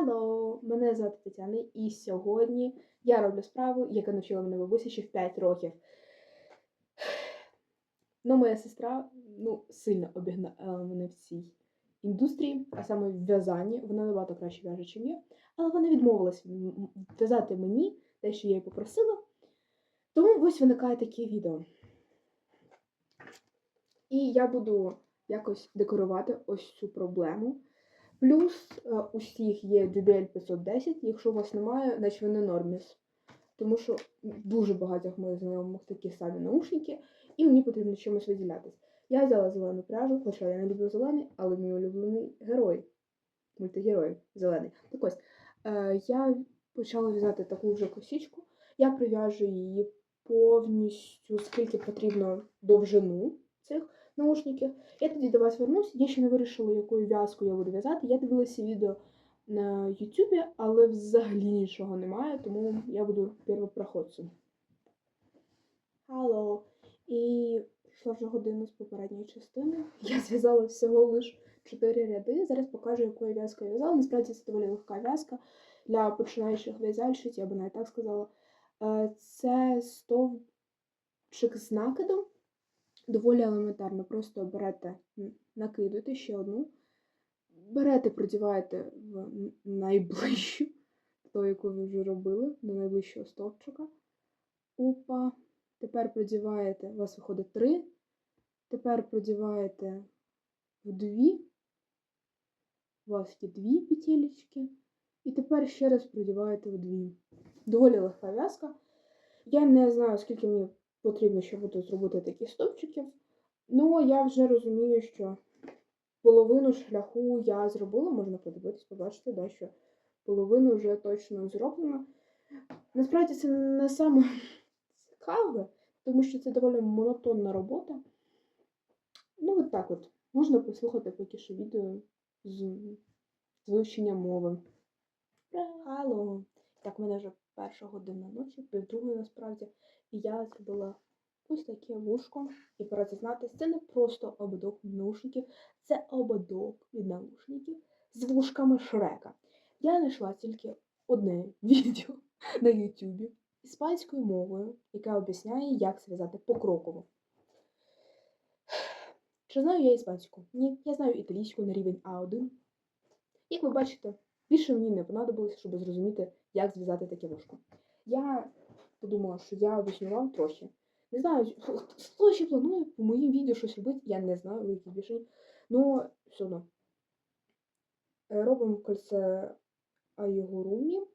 Hello! Мене звати Тетяна, і сьогодні я роблю справу, яка навчила мене бабуся ще в 5 років. Ну, моя сестра ну, сильно обігнала мене в цій індустрії, а саме в в'язанні. Вона набагато краще в'яже, ніж я. Але вона м- в'язати мені те, що я їй попросила. Тому ось виникає таке відео. І я буду якось декорувати ось цю проблему. Плюс е, у всіх є JBL 510, якщо у вас немає, значить ви не норміс. Тому що дуже багатьох моїх знайомих такі самі наушники, і мені потрібно чимось виділятись. Я взяла зелену пряжу, хоча я не люблю зелений, але мій улюблений герой, мультигерой зелений. Так ось, е, я почала в'язати таку вже косічку. Я прив'яжу її повністю, скільки потрібно довжину цих наушників. Я тоді до вас вернусь. Я ще не вирішила, якою в'язкою я буду в'язати. Я дивилася відео на Ютубі, але взагалі нічого немає, тому я буду первопроходцем. Алло. І йшла вже година з попередньої частини. Я зв'язала всього лиш 4 ряди. Зараз покажу, якою в'язкою я в'язала. Насправді це доволі легка в'язка для починаючих в'язальщиць, я би навіть так сказала. Е, Це стовпчик з накидом. Доволі елементарно. Просто берете, накидуєте ще одну, берете, продіваєте в найближчу, ту, яку ви вже робили, до найближчого стовпчика. Опа. Тепер продіваєте, у вас виходить три. Тепер продіваєте в дві. У вас є дві петелечки. І тепер ще раз продіваєте в дві. Доволі легка в'язка. Я не знаю, скільки мені потрібно, щоб тут зробити такі стовпчиків. Ну, я вже розумію, що половину шляху я зробила, можна подивитись, побачити, да, що половину вже точно зроблено. Насправді це не саме цікаве, тому що це доволі монотонна робота. Ну, от так от. Можна послухати поки що відео з, з вивчення мови. Алло. Так, мене вже перша година ночі, півдругої насправді. І я зробила ось таке вушко. І пора зізнатися, це не просто ободок від наушників, це ободок від наушників з вушками Шрека. Я знайшла тільки одне відео на Ютубі іспанською мовою, яке об'ясняє, як зв'язати покроково. Чи знаю я іспанську? Ні, я знаю італійську на рівень А1. Як ви бачите, більше мені не понадобилось, щоб зрозуміти, як зв'язати таке вушко. Я подумала, що я візьму вам трохи. Не знаю, хто ще планує по моїм відео щось робити, я не знаю, ви які більше. Ну, все одно. Е, Робимо кольце Айгурумі.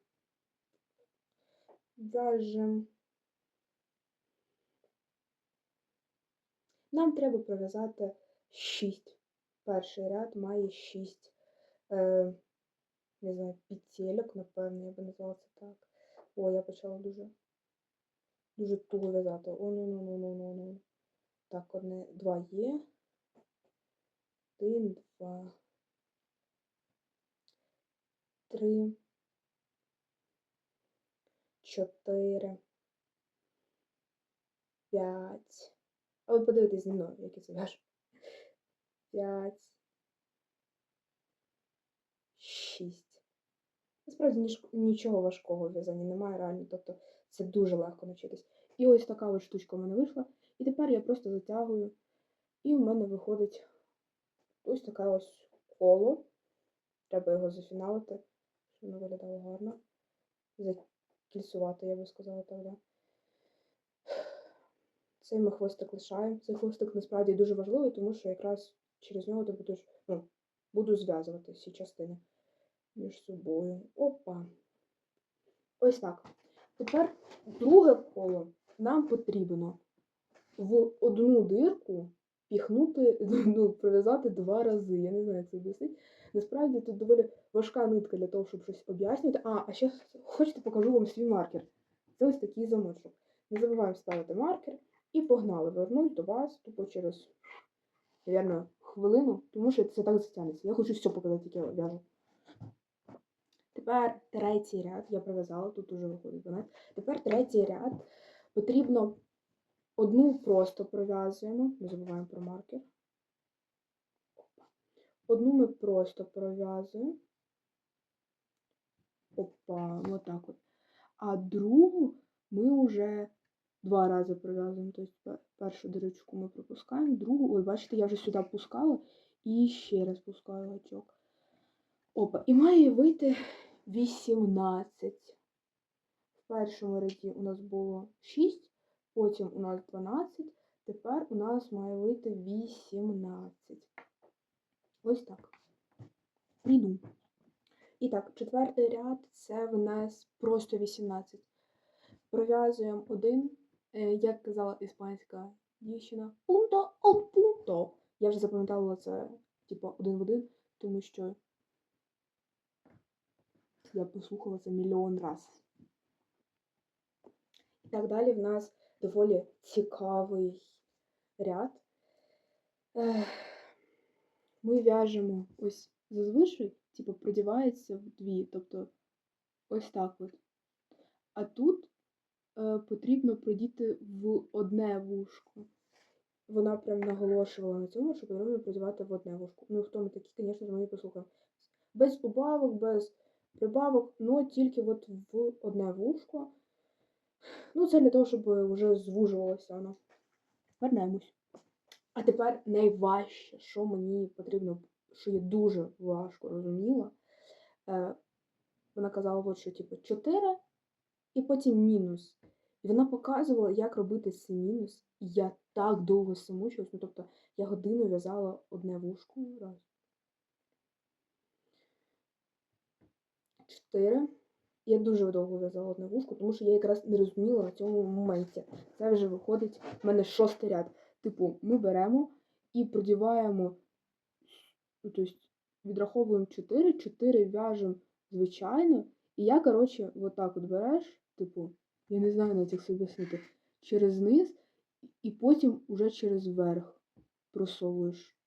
В'яжемо. Нам треба пров'язати 6. Перший ряд має 6, е, не знаю, петельок, напевно, я би назвала це так. О, я почала дуже, дуже туго в'язати. О, ну, ну, ну, ну, ну, ну. Так, одне, два є. Один, два. Три. Чотири. П'ять. А ви подивитесь зі мною, як я це в'яжу. П'ять. Шість. Насправді ніж- нічого важкого в в'язанні немає реально. Тобто це дуже легко навчитись. І ось така ось штучка в мене вийшла. І тепер я просто затягую. І в мене виходить ось таке ось коло. Треба його зафіналити, щоб воно виглядало гарно. Закільцювати, я би сказала так, да. Цей ми хвостик лишаємо. Цей хвостик насправді дуже важливий, тому що якраз через нього ти будеш, ну, буду зв'язувати всі частини між собою. Опа. Ось так. Тепер друге коло нам потрібно в одну дирку піхнути, ну, пров'язати два рази. Я не знаю, як це об'яснити. Насправді тут доволі важка нитка для того, щоб щось об'яснювати. А, а ще хочете покажу вам свій маркер. Це ось такий замочок. Не забуваємо ставити маркер. І погнали. Вернусь до вас тупо через, мабуть, хвилину, тому що це так затягнеться. Я хочу все показати, як я в'яжу. Тепер третій ряд я пров'язала, тут уже виходить 12. Тепер третій ряд потрібно одну просто пров'язуємо, не забуваємо про маркер. Одну ми просто пров'язуємо. Опа, вот так от. А другу ми вже два рази пров'язуємо. Тобто першу дирочку ми пропускаємо, другу, ой, бачите, я вже сюди пускала і ще раз пускаю гачок. Опа, і має вийти 18. В першому ряді у нас було 6, потім у нас 12, тепер у нас має вийти 18. Ось так. Йду. І так, четвертий ряд це в нас просто 18. Пров'язуємо один, е, як казала іспанська дівчина, пунто он пунто. Я вже запам'ятала це, типу, один в один, тому що я послухала це мільйон раз. І так далі в нас доволі цікавий ряд. Ми в'яжемо ось зазвичай, типу, продівається в дві, тобто ось так от. А тут е, потрібно продіти в одне вушко. Вона прям наголошувала на цьому, що потрібно продівати в одне вушко. Ну, хто ми такі, звісно, ми її послухаємо. Без убавок, без прибавок, но тільки от в одне вушко. Ну, це для того, щоб вже звужувалося воно. Вернемось. А тепер найважче, що мені потрібно, що я дуже важко розуміла. Е, вона казала, от, що типу 4 і потім мінус. І вона показувала, як робити цей мінус. І я так довго самучилась. Ну, тобто я годину в'язала одне вушко. Раз. Чотири. Я дуже довго в'язала одне вушко, тому що я якраз не розуміла на цьому моменті. Це вже виходить в мене шостий ряд. Типу, ми беремо і продіваємо, ну, тобто відраховуємо 4, 4 в'яжемо звичайно. І я, коротше, от так от береш, типу, я не знаю навіть як собі об'яснити, через низ, і потім уже через верх просовуєш.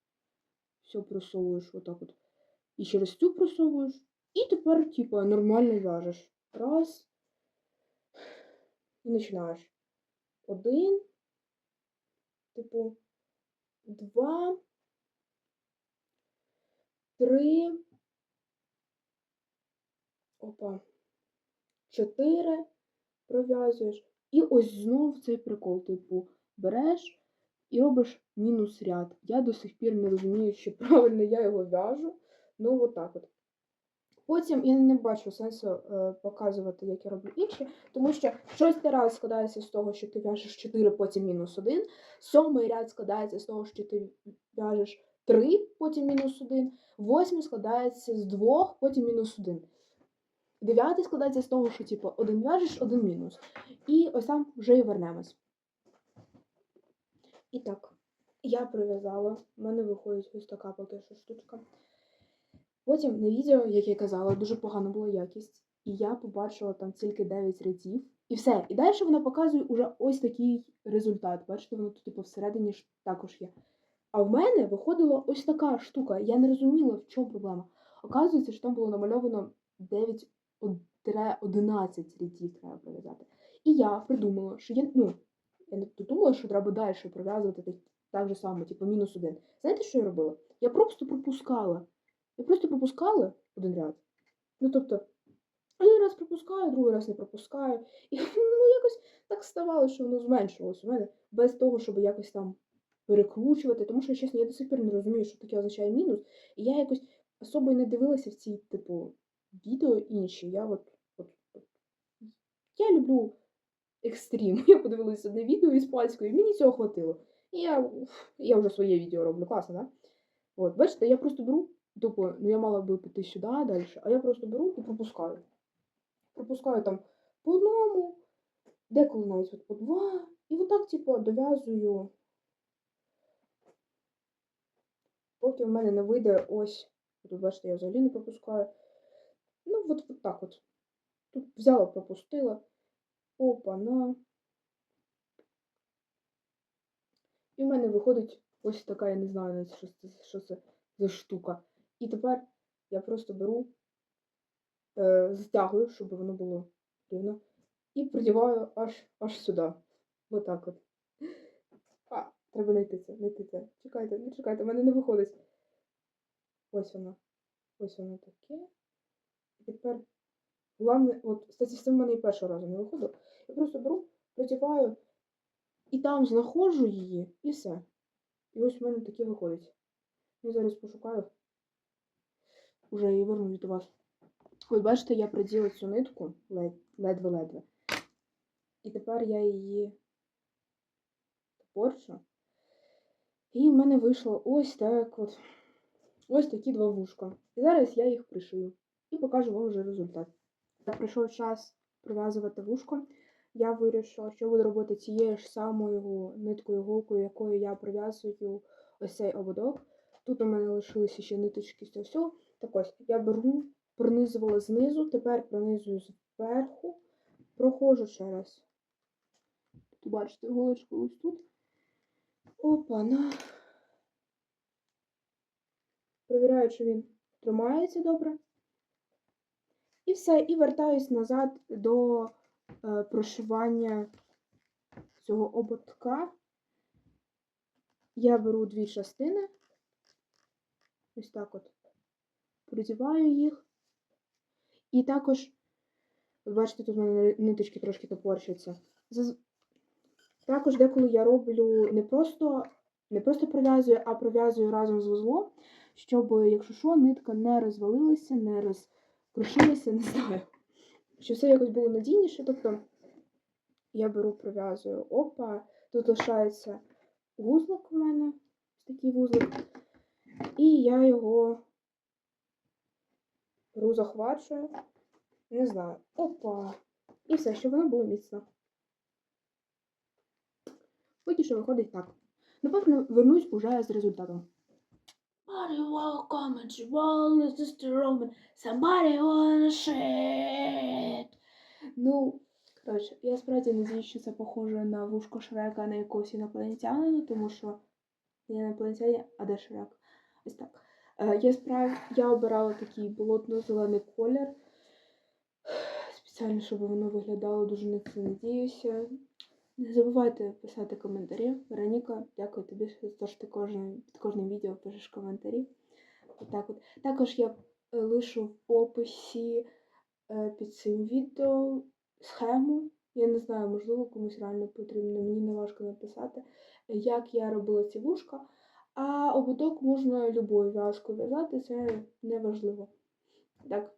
Все просовуєш отак от. І через цю просовуєш. І тепер, типу, нормально в'яжеш. Раз. І починаєш. Один. Типу, два, три, опа, чотири пров'язуєш. І ось знов цей прикол, типу, береш і робиш мінус ряд. Я до сих пір не розумію, чи правильно я його в'яжу. Ну, отак от. Потім я не бачу сенсу е, показувати, як я роблю інші, тому що шостий ряд складається з того, що ти в'яжеш 4, потім мінус 1. Сьомий ряд складається з того, що ти в'яжеш 3, потім мінус 1. Восьмий складається з 2, потім мінус 1. Дев'ятий складається з того, що типу, один в'яжеш, один мінус. І ось там вже і вернемось. І так, я прив'язала. У мене виходить ось така поки що штучка. Потім на відео, як я казала, дуже погана була якість, і я побачила там тільки 9 рядів. І все. І далі вона показує уже ось такий результат. Бачите, воно тут типу, всередині ж також є. А в мене виходила ось така штука. Я не розуміла, в чому проблема. Оказується, що там було намальовано 9 11 рядів треба пров'язати. І я придумала, що я, ну, я не думала, що треба далі пров'язувати так, же само, типу мінус один. Знаєте, що я робила? Я просто пропускала. Я просто пропускала один ряд. Ну, тобто, один раз пропускаю, другий раз не пропускаю. І ну, якось так ставало, що воно зменшувалося у мене без того, щоб якось там перекручувати. Тому що, чесно, я до сих пір не розумію, що таке означає мінус. І я якось особо не дивилася в ці, типу, відео інші. Я от, от, от. Я люблю екстрім. Я подивилася одне відео іспанською, і мені цього хватило. І я, я вже своє відео роблю, класно? Да? От, бачите, я просто беру. Тупо, ну я мала би піти сюди далі, а я просто беру і пропускаю. Пропускаю там по одному, деколи навіть от по два. І отак, типу, дов'язую. Поки в мене не вийде ось. Тут, бачите, я взагалі не пропускаю. Ну, от, от так от. Тут взяла, пропустила. Опа, на. І в мене виходить ось така, я не знаю, навіть, що це, що це за штука. І тепер я просто беру, е, затягую, щоб воно було рівно, і продіваю аж аж сюди. Отак от. А, треба знайти це, знайти це. Чекайте, не чекайте, в мене не виходить. Ось воно. Ось воно таке. І тепер Главне, от, кстати, з цим в мене і першого разу не виходило. Я просто беру, продіваю і там знаходжу її, і все. І ось в мене таке виходить. Я зараз пошукаю. Уже її вернусь до вас. От бачите, я проділа цю нитку ледве-ледве. І тепер я її порчу. І в мене вийшло ось так от. Ось такі два вушка. І зараз я їх пришию. І покажу вам вже результат. Так, прийшов час прив'язувати вушко. Я вирішила, що буду робити цією ж самою ниткою голкою, якою я прив'язую ось цей ободок. Тут у мене лишилися ще ниточки з цього. Так ось, я беру, пронизувала знизу, тепер пронизую зверху, проходжу ще раз. Тут бачите, голочку ось тут. Опа, на. Провіряю, чи він тримається добре. І все, і вертаюсь назад до е, прошивання цього ободка. Я беру дві частини. Ось так от продіваю їх. І також, бачите, тут в мене ниточки трошки топорщаться. Також деколи я роблю не просто, не просто пров'язую, а пров'язую разом з вузлом, щоб, якщо що, нитка не розвалилася, не розкрушилася, не знаю. Щоб все якось було надійніше. Тобто я беру, пров'язую, опа, тут лишається вузлик у мене, такий вузлик. І я його беру, захвачую, не знаю, опа. І все, щоб воно було міцно. Поки що виходить так. Напевно, вернусь уже з результатом. Somebody wanna comment, wanna just a Roman, somebody wanna shit. Ну, коротше, я справді надіюсь, що це похоже на вушко Шрека на якогось інопланетянина, тому що не інопланетянин, а де Шрек. Ось так. Е, я справді я обирала такий болотно-зелений колір. Спеціально, щоб воно виглядало дуже на це надіюся. Не забувайте писати коментарі. Вероніка, дякую тобі за що ти кожен, під кожним відео пишеш коментарі. Отак от. Також я е, лишу в описі е, під цим відео схему. Я не знаю, можливо, комусь реально потрібно, мені не важко написати, як я робила ці вушка. А ободок можна любою в'язкою в'язати, це не важливо. Так,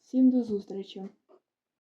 всім до зустрічі!